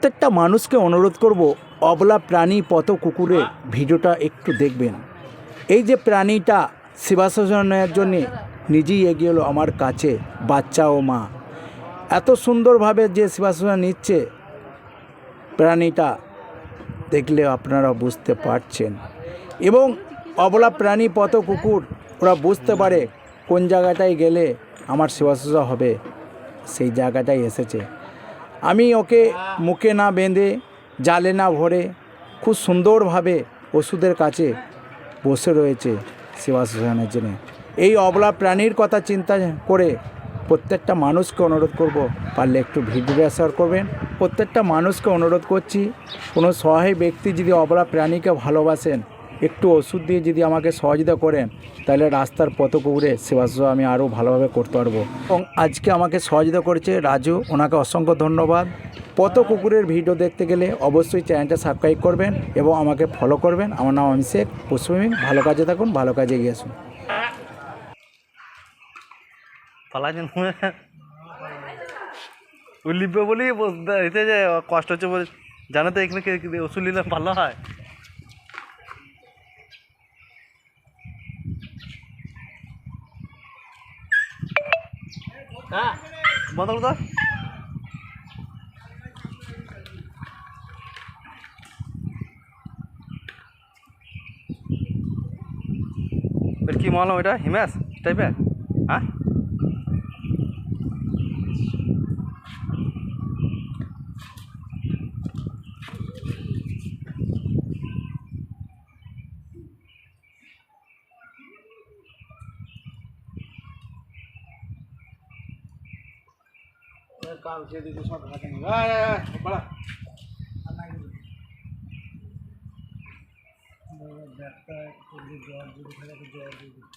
প্রত্যেকটা মানুষকে অনুরোধ করব, অবলা প্রাণী পথ কুকুরের ভিডিওটা একটু দেখবেন। এই যে প্রাণীটা সেবাশনের জন্যে নিজেই এগিয়ে এলো আমার কাছে, বাচ্চা ও মা। এত সুন্দরভাবে যে সেবাশোষণ নিচ্ছে প্রাণীটা, দেখলে আপনারা বুঝতে পারছেন। এবং অবলা প্রাণী পথ কুকুর, ওরা বুঝতে পারে কোন জায়গাটায় গেলে আমার সেবা শুশ্রূষা হবে, সেই জায়গাটায় এসেছে। আমি ওকে মুখে না বেঁধে, জালে না ভরে, খুব সুন্দরভাবে ওষুধের কাছে বসে রয়েছে সেবা জন্য। এই অবলা প্রাণীর কথা চিন্তা করে প্রত্যেকটা মানুষকে অনুরোধ করব, পারলে একটু ভিডিও শেয়ার করবেন। প্রত্যেকটা মানুষকে অনুরোধ করছি, কোনো সহায় ব্যক্তি যদি অবলা প্রাণীকে ভালোবাসেন একটু ওষুধ দিয়ে যদি আমাকে সহযোগিতা করেন তাহলে রাস্তার পথ কুকুরে সেবা আমি আরও ভালোভাবে করতে পারব। এবং আজকে আমাকে সহযোগিতা করেছে রাজু, ওনাকে অসংখ্য ধন্যবাদ। পথ কুকুরের ভিডিও দেখতে গেলে অবশ্যই চ্যানেলটা সাবস্ক্রাইব করবেন এবং আমাকে ফলো করবেন। আমার নাম অভিষেক পশুপ্রেমিক ভালো কাজে থাকুন, ভালো কাজে এগিয়ে আসুন। বলতে যে কষ্ট হচ্ছে বলে জানো তো এখানে ওষুধ নিলে ভালো হয়? বন্ধ করে এর কি মলম এটা? হিমেশ টাইপের হ্যাঁ? কালকে দিদি সব ঘাটে